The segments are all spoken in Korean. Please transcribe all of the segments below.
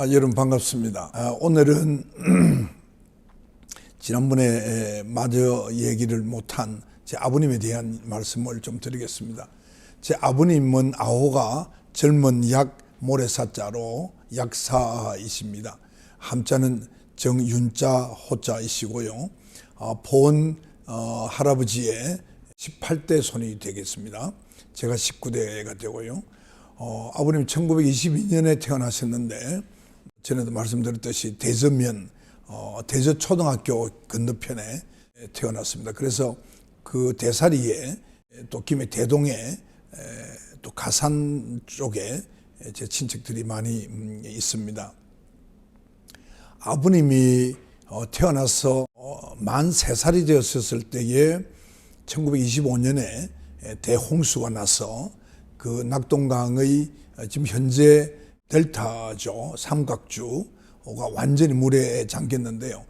아, 여러분 반갑습니다. 아, 오늘은 지난번에 에, 마저 얘기를 못한 제 아버님에 대한 말씀을 좀 드리겠습니다. 제 아버님은 아호가 젊은 약 모래사자로 약사이십니다. 함자는 정윤자 호자이시고요. 어, 본 어, 할아버지의 18대 손이 되겠습니다. 제가 19대가 되고요. 어, 아버님 1922년에 태어나셨는데 전에도 말씀드렸듯이 대전면 어, 대전 초등학교 건너편에 태어났습니다. 그래서 그 대사리에 또 김해 대동에 에, 또 가산 쪽에 제 친척들이 많이 음, 있습니다. 아버님이 어, 태어나서 어, 만 세살이 되었을 때에 1925년에 대홍수가 나서 그 낙동강의 어, 지금 현재 델타죠 삼각주가 완전히 물에 잠겼는데요.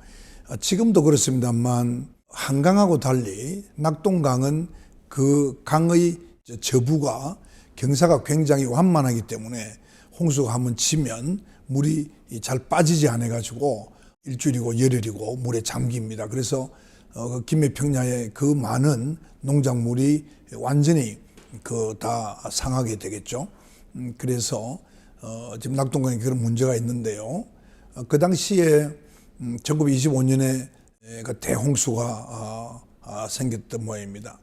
어, 지금도 그렇습니다만 한강하고 달리 낙동강은 그 강의 저부가 경사가 굉장히 완만하기 때문에 홍수가 한번 치면 물이 잘 빠지지 않아 가지고 일주일이고 열흘이고 물에 잠깁니다. 그래서 어, 그 김해 평야의 그 많은 농작물이 완전히 그 다 상하게 되겠죠. 음, 그래서 어, 지금 낙동강에 그런 문제가 있는데요. 어, 그 당시에 음, 1925년에 그 대홍수가 어, 어, 생겼던 모양입니다.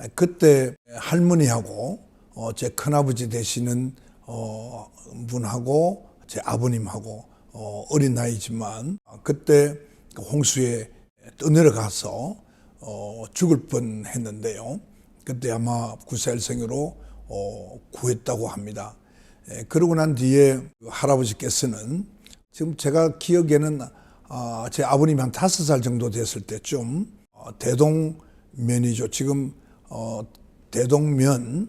에, 그때 할머니하고 어, 제 큰아버지 되시는 어, 분하고 제 아버님하고 어, 어린 나이지만 어, 그때 그 홍수에 떠내려가서 어, 죽을 뻔했는데요. 그때 아마 구사일생으로 어, 구했다고 합니다. 에, 그러고 난 뒤에 그 할아버지께서는 지금 제가 기억에는 아, 제 아버님이 한 다섯 살 정도 됐을 때쯤 어, 대동면이죠. 지금 어, 대동면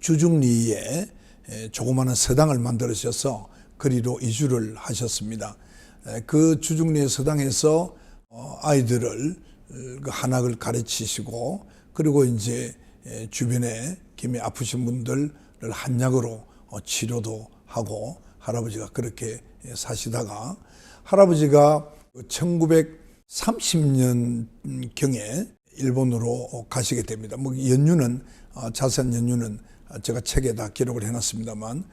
주중리에 에, 조그마한 서당을 만들으셔서 거리로 이주를 하셨습니다. 에, 그 주중리의 서당에서 어, 아이들을 어, 그 한학을 가르치시고 그리고 이제 에, 주변에 김에 아프신 분들을 한약으로 어, 치료도 하고 할아버지가 그렇게 에, 사시다가 할아버지가 1930년 경에 일본으로 가시게 됩니다. 뭐 연유는 어, 자세한 연유는 제가 책에 다 기록을 해놨습니다만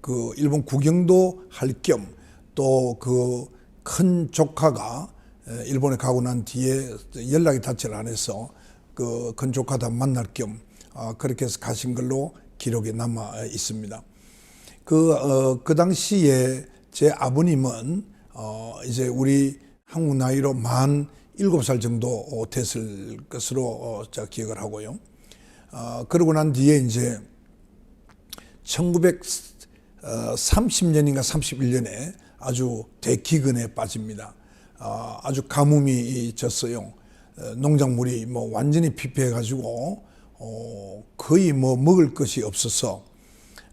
그 일본 구경도 할 겸 또 그 큰 조카가 에, 일본에 가고 난 뒤에 연락이 닿지를 않아서 그 큰 조카 다 만날 겸 아, 그렇게 해서 가신 걸로 기록이 남아 있습니다. 그, 어, 그 당시에 제 아버님은 어, 이제 우리 한국 나이로 만 일곱 살 정도 어, 됐을 것으로 어, 제가 기억을 하고요. 어, 그러고 난 뒤에 이제 1930년인가 31년에 아주 대기근에 빠집니다. 어, 아주 가뭄이 졌어요. 어, 농작물이 뭐 완전히 피폐해가지고 어, 거의 뭐 먹을 것이 없어서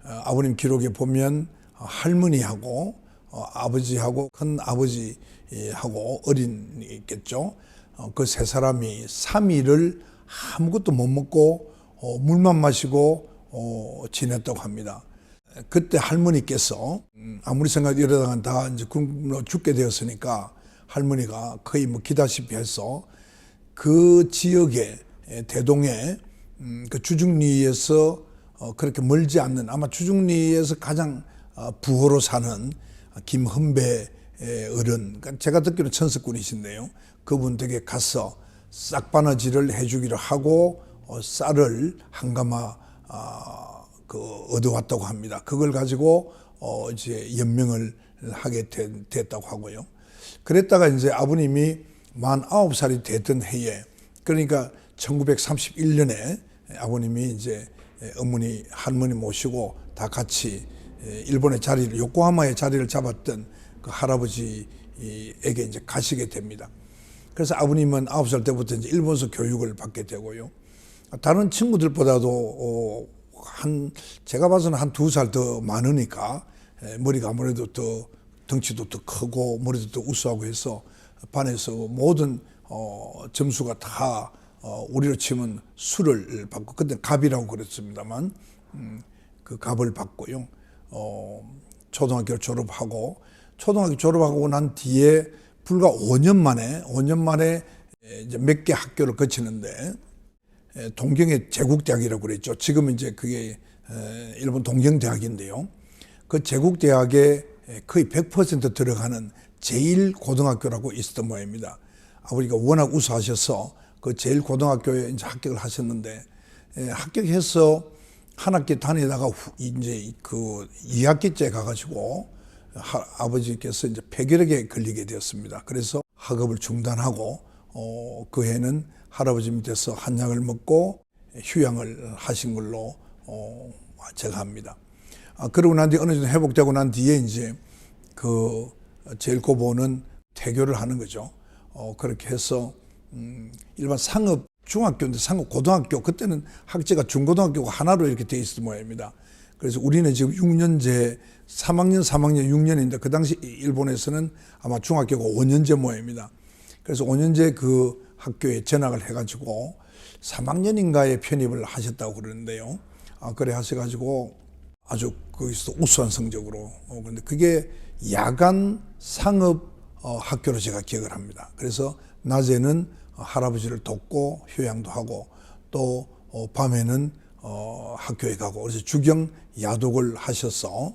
어, 아버님 기록에 보면 할머니하고 어, 아버지하고 큰 아버지하고 어린이겠죠. 어, 그세 사람이 3일을 아무것도 못 먹고 어, 물만 마시고 어, 지냈다고 합니다. 그때 할머니께서 음, 아무리 생각해도 이러다가 다 이제 굶어 죽게 되었으니까 할머니가 거의 뭐 기다시피 해서 그 지역에 에, 대동에 음, 그 주중리에서 어, 그렇게 멀지 않는 아마 주중리에서 가장 어, 부호로 사는 김헌배 어른, 그러니까 제가 듣기로 천석군이신데요. 그분 댁에 가서 싹바느질을 해주기로 하고 어, 쌀을 한 가마 아, 그 얻어왔다고 합니다. 그걸 가지고 어, 이제 연명을 하게 된, 됐다고 하고요. 그랬다가 이제 아버님이 만 아홉 살이 됐던 해에 그러니까 1931년에 아버님이 이제 어머니 할머니 모시고 다 같이 일본의 자리를 요코하마의 자리를 잡았던 그 할아버지에게 이제 가시게 됩니다. 그래서 아버님은 아홉 살 때부터 이제 일본서 교육을 받게 되고요. 다른 친구들보다도 어, 한 제가 봐서는 한 두 살 더 많으니까 에, 머리가 아무래도 더 덩치도 더 크고 머리도 더 우수하고 해서 반에서 모든 어, 점수가 다 어, 우리로 치면 수를 받고 그때 갑이라고 그랬습니다만 음, 그 갑을 받고요. 어, 초등학교를 졸업하고 초등학교 졸업하고 난 뒤에 불과 5년 만에 5년 만에 이제 몇 개 학교를 거치는데 에, 동경의 제국대학이라고 그랬죠. 지금 이제 그게 에, 일본 동경대학인데요. 그 제국대학에 거의 100% 들어가는 제1고등학교라고 있었던 모양입니다. 아버지가 워낙 우수하셔서 그 제1고등학교에 이제 합격을 하셨는데 에, 합격해서 한 학기 다니다가 후- 이제 그 2학기째 가가지고 하- 아버지께서 이제 폐결핵에 걸리게 되었습니다. 그래서 학업을 중단하고 어, 그 해는 할아버지 밑에서 한약을 먹고 휴양을 하신 걸로 어, 제가 합니다. 아, 그러고 난 뒤에 어느 정도 회복되고 난 뒤에 이제 그 제일 고보는 퇴교를 하는 거죠. 어, 그렇게 해서 음, 일반 상업 중학교인데 상업 고등학교 그때는 학제가 중고등학교가 하나로 이렇게 돼 있을 모양입니다. 그래서 우리는 지금 6년제 3학년, 3학년, 6년인데 그 당시 일본에서는 아마 중학교가 5년제 모양입니다. 그래서 5년제 그 학교에 전학을 해가지고 3학년인가에 편입을 하셨다고 그러는데요. 아, 그래 하셔가지고 아주 거기서 우수한 성적으로 어, 그런데 그게 야간 상업 어, 학교로 제가 기억을 합니다. 그래서 낮에는 어, 할아버지를 돕고 휴양도 하고 또 어, 밤에는 어, 학교에 가고 그래서 주경 야독을 하셔서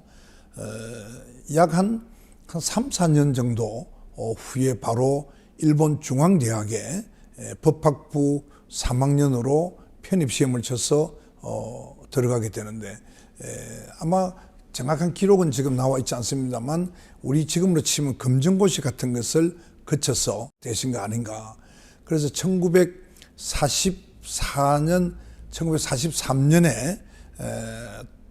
약한 한 3, 4년 정도 어, 후에 바로 일본 중앙대학에 에, 법학부 3학년으로 편입 시험을 쳐서 어, 들어가게 되는데 에, 아마 정확한 기록은 지금 나와 있지 않습니다만 우리 지금으로 치면 검정고시 같은 것을 거쳐서 되신 거 아닌가. 그래서 1944년, 1943년에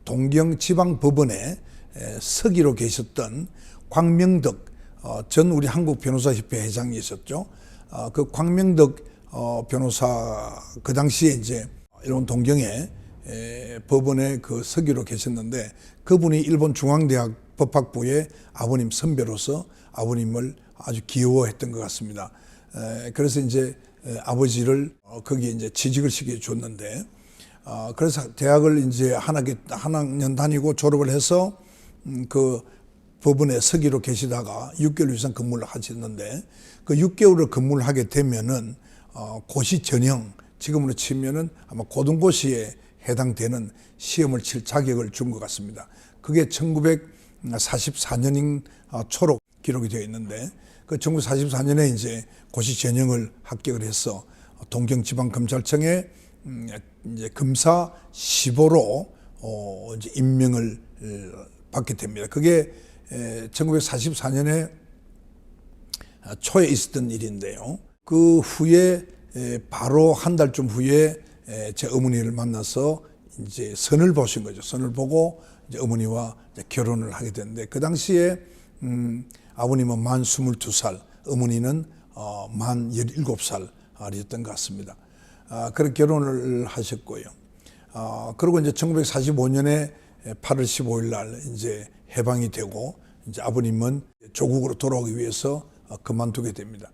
동경 지방법원에 에, 서기로 계셨던 광명덕 어, 전 우리 한국 변호사협회 회장이셨죠. 어, 그 광명덕 어, 변호사 그 당시에 이제 일본 동경에 에, 법원에 그 서기로 계셨는데 그분이 일본 중앙대학 법학부의 아버님 선배로서 아버님을 아주 귀여워했던 것 같습니다. 에, 그래서 이제 에, 아버지를 어, 거기에 이제 취직을 시켜 줬는데 어, 그래서 대학을 이제 한 학기 한 학년 다니고 졸업을 해서 음, 그 법원에 서기로 계시다가 6개월 이상 근무를 하셨는데 그 6개월을 근무를 하게 되면은 어, 고시 전형 지금으로 치면은 아마 고등고시에 해당되는 시험을 칠 자격을 준 것 같습니다. 그게 1944년인 어, 초록 기록이 되어 있는데 그 1944년에 이제 고시 전형을 합격을 해서 동경지방검찰청에 음, 이제 검사 15로 어, 이제 임명을 어, 받게 됩니다. 그게 1944년에 초에 있었던 일인데요. 그 후에 에, 바로 한 달쯤 후에 에, 제 어머니를 만나서 이제 선을 보신 거죠. 선을 보고 이제 어머니와 이제 결혼을 하게 됐는데 그 당시에 음, 아버님은 만 22살, 어머니는 어, 만 17살이었던 것 같습니다. 아, 그렇게 결혼을 하셨고요. 아, 그리고 이제 1945년에 8월 15일 날 이제 해방이 되고 이제 아버님은 조국으로 돌아오기 위해서 어, 그만두게 됩니다.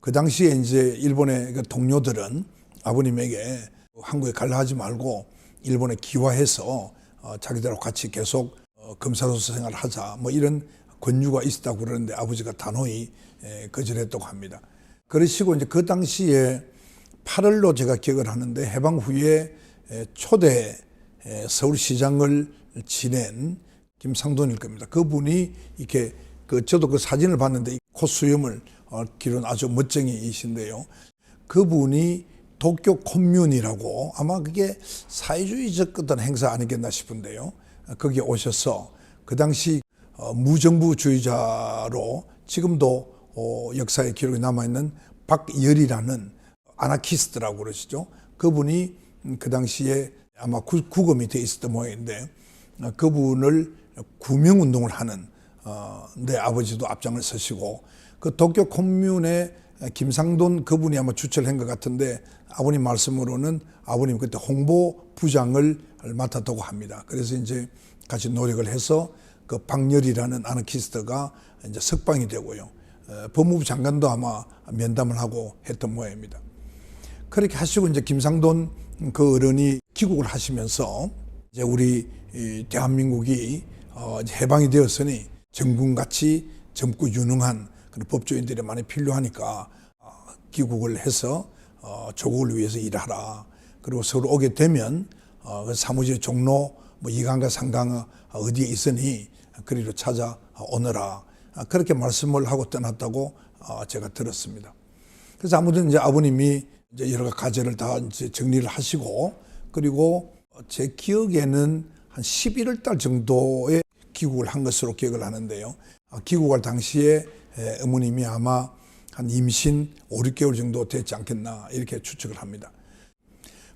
그 당시에 이제 일본의 그 동료들은 아버님에게 한국에 갈라 하지 말고 일본에 기화해서 어, 자기들하고 같이 계속 어, 검사로서 생활을 하자 뭐 이런 권유가 있었다고 그러는데 아버지가 단호히 에, 거절했다고 합니다. 그러시고 이제 그 당시에 8월로 제가 기억을 하는데 해방 후에 에, 초대 에, 서울시장을 지낸 김상돈일 겁니다. 그분이 이렇게 그 저도 그 사진을 봤는데 콧수염을 어, 기른 아주 멋쟁이이신데요. 그분이 도쿄 콤뮌이라고 아마 그게 사회주의적 어떤 행사 아니겠나 싶은데요. 거기에 오셔서 그 당시 어, 무정부주의자로 지금도 어, 역사에 기록이 남아있는 박열이라는 아나키스트라고 그러시죠. 그분이 음, 그 당시에 아마 구, 구금이 돼 있었던 모양인데 어, 그분을 구명운동을 하는 어, 내 아버지도 앞장을 서시고 그 도쿄 콤뮌에 김상돈 그분이 아마 주최를 한 것 같은데 아버님 말씀으로는 아버님 그때 홍보 부장을 맡았다고 합니다. 그래서 이제 같이 노력을 해서 그 박열이라는 아나키스트가 이제 석방이 되고요. 어, 법무부 장관도 아마 면담을 하고 했던 모양입니다. 그렇게 하시고 이제 김상돈 그 어른이 귀국을 하시면서 이제 우리 이 대한민국이 어, 해방이 되었으니 정군같이 젊고 유능한 그런 법조인들이 많이 필요하니까 어, 귀국을 해서 어, 조국을 위해서 일하라. 그리고 서울 오게 되면 어, 그 사무실 종로 뭐 이강가 상강 어디에 있으니 그리로 찾아오너라. 아, 그렇게 말씀을 하고 떠났다고 어, 제가 들었습니다. 그래서 아무튼 이제 아버님이 이제 여러 가지 과제를 다 이제 정리를 하시고 그리고 제 기억에는 한 11월 달 정도에 귀국을 한 것으로 기억을 하는데요. 아, 귀국할 당시에 에, 어머님이 아마 한 임신 5, 6개월 정도 됐지 않겠나 이렇게 추측을 합니다.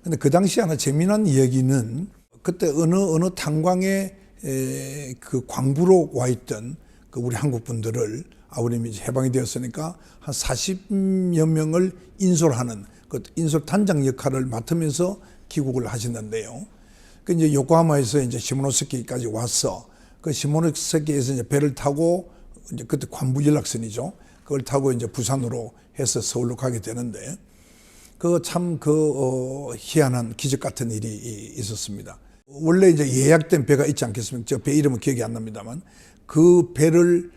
근데 그 당시 하나 재미난 이야기는 그때 어느 어느 탄광에 에, 그 광부로 와 있던 그 우리 한국 분들을 아버님이 해방이 되었으니까 한 40여 명을 인솔하는 그 인솔 단장 역할을 맡으면서 귀국을 하셨는데요. 그 이제 요코하마에서 이제 시모노스키까지 와서 그 시모노스키에서 이제 배를 타고 이제 그때 관부 연락선이죠. 그걸 타고 이제 부산으로 해서 서울로 가게 되는데 그 참그 어, 희한한 기적 같은 일이 이- 있었습니다. 원래 이제 예약된 배가 있지 않겠습니까? 저 배 이름은 기억이 안 납니다만 그 배를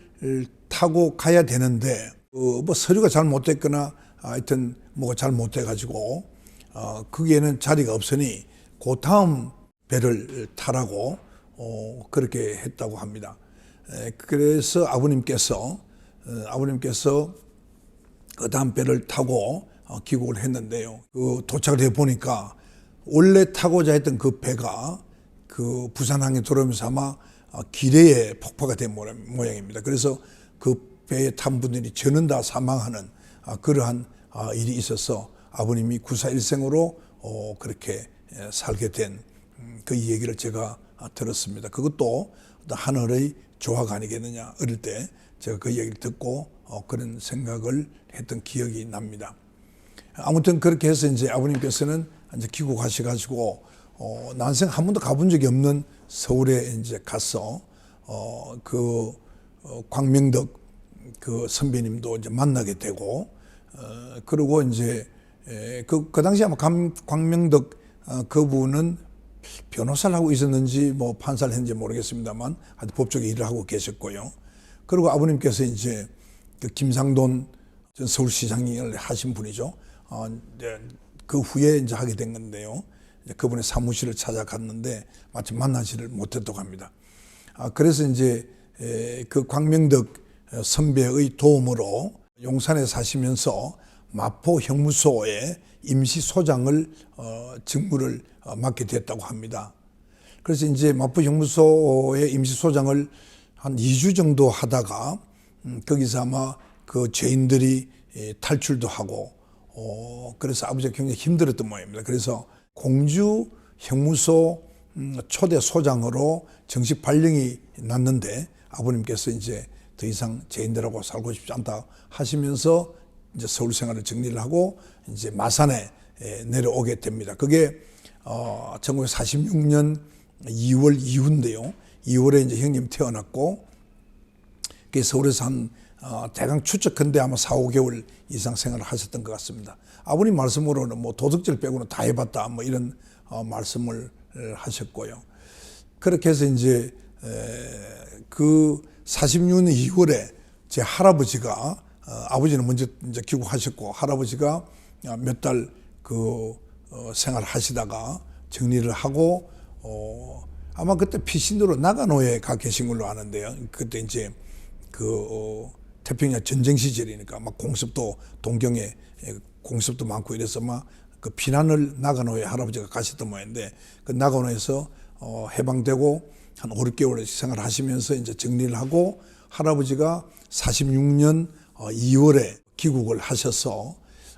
타고 가야 되는데 어, 뭐 서류가 잘 못됐거나 하여튼 뭐가 잘 못돼가지고 어, 거기에는 자리가 없으니 그 다음 배를 타라고 어, 그렇게 했다고 합니다. 에, 그래서 아버님께서 어, 아버님께서 그 다음 배를 타고 어, 귀국을 했는데요. 그 도착을 해 보니까 원래 타고자 했던 그 배가 그 부산항에 들어오면서 아마 어, 기뢰에 폭파가 된 모양- 모양입니다. 그래서 그 배에 탄 분들이 전원 다 사망하는 아, 그러한 아, 일이 있어서 아버님이 구사일생으로 어, 그렇게 에, 살게 된 그 얘기를 제가 아, 들었습니다. 그것도 하늘의 조화가 아니겠느냐. 어릴 때 제가 그 얘기를 듣고 어, 그런 생각을 했던 기억이 납니다. 아무튼 그렇게 해서 이제 아버님께서는 이제 귀국하셔가지고 어, 난생 한 번도 가본 적이 없는 서울에 이제 가서 어, 그 어, 광명덕 그 선배님도 이제 만나게 되고 어, 그리고 이제 에, 그, 그 당시 아마 감, 광명덕 어, 그분은 변호사를 하고 있었는지 뭐 판사를 했는지 모르겠습니다만 하여튼 법조계 일을 하고 계셨고요. 그리고 아버님께서 이제 그 김상돈 전 서울시장을 하신 분이죠. 어, 이제 그 후에 이제 하게 된 건데요. 이제 그분의 사무실을 찾아갔는데 마침 만나지를 못했다고 합니다. 아, 그래서 이제 에, 그 광명덕 선배의 도움으로 용산에 사시면서 마포 형무소에 임시 소장을 어, 직무를 어, 맡게 됐다고 합니다. 그래서 이제 마포 형무소의 임시 소장을 한 2주 정도 하다가 음, 거기서 아마 그 죄인들이 예, 탈출도 하고 어, 그래서 아버지가 굉장히 힘들었던 모양입니다. 그래서 공주 형무소 음, 초대 소장으로 정식 발령이 났는데 아버님께서 이제 더 이상 죄인들하고 살고 싶지 않다 하시면서 이제 서울 생활을 정리를 하고 이제 마산에 에, 내려오게 됩니다. 그게 어, 1946년 2월 이후인데요. 2월에 이제 형님 태어났고 그 서울에서 한 어, 대강 추측컨대 아마 4, 5개월 이상 생활을 하셨던 것 같습니다. 아버님 말씀으로는 뭐 도둑질 빼고는 다 해봤다 뭐 이런 어, 말씀을 하셨고요. 그렇게 해서 이제 에, 그 46년 2월에 제 할아버지가 어, 아버지는 먼저 이제 귀국하셨고 할아버지가 몇 달그 어, 생활 하시다가 정리를 하고 어, 아마 그때 피신으로 나가노에 가 계신 걸로 아는데요. 그때 이제 그 어, 태평양 전쟁 시절이니까 막 공습도 동경에 예, 공습도 많고 이래서 막 그 피난을 나가노에 할아버지가 가셨던 모양인데 그 나가노에서 어, 해방되고 한 5, 6개월 생활하시면서 이제 정리를 하고 할아버지가 46년 어, 2월에 귀국을 하셔서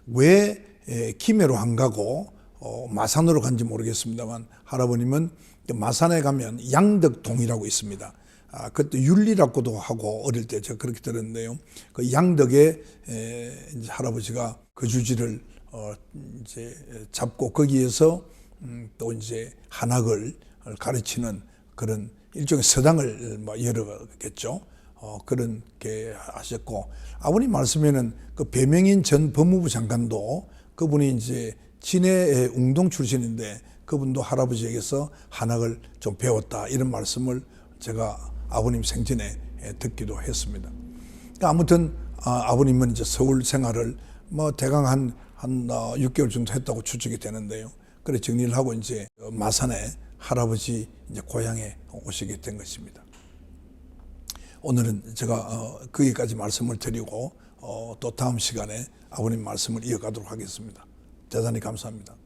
왜 에, 김해로 안 가고 어, 마산으로 간지 모르겠습니다만 할아버님은 그 마산에 가면 양덕동이라고 있습니다. 아, 그때 윤리라고도 하고 어릴 때 제가 그렇게 들었는데요. 그 양덕에 에, 할아버지가 그 주지를 어, 이제 잡고 거기에서 음, 또 이제 한학을 가르치는 그런 일종의 서당을 뭐 열어겠죠. 어, 그런 게 하셨고 아버님 말씀에는 그 배명인 전 법무부 장관도 그분이 이제 진해의 웅동 출신인데 그분도 할아버지에게서 한학을 좀 배웠다 이런 말씀을 제가 아버님 생전에 예, 듣기도 했습니다. 그러니까 아무튼 아, 아버님은 이제 서울 생활을 뭐 대강 한, 한 어, 6개월 정도 했다고 추측이 되는데요. 그래 정리를 하고 이제 마산에 할아버지 이제 고향에 오시게 된 것입니다. 오늘은 제가 어, 거기까지 말씀을 드리고 어, 또 다음 시간에 아버님 말씀을 이어가도록 하겠습니다. 대단히 감사합니다.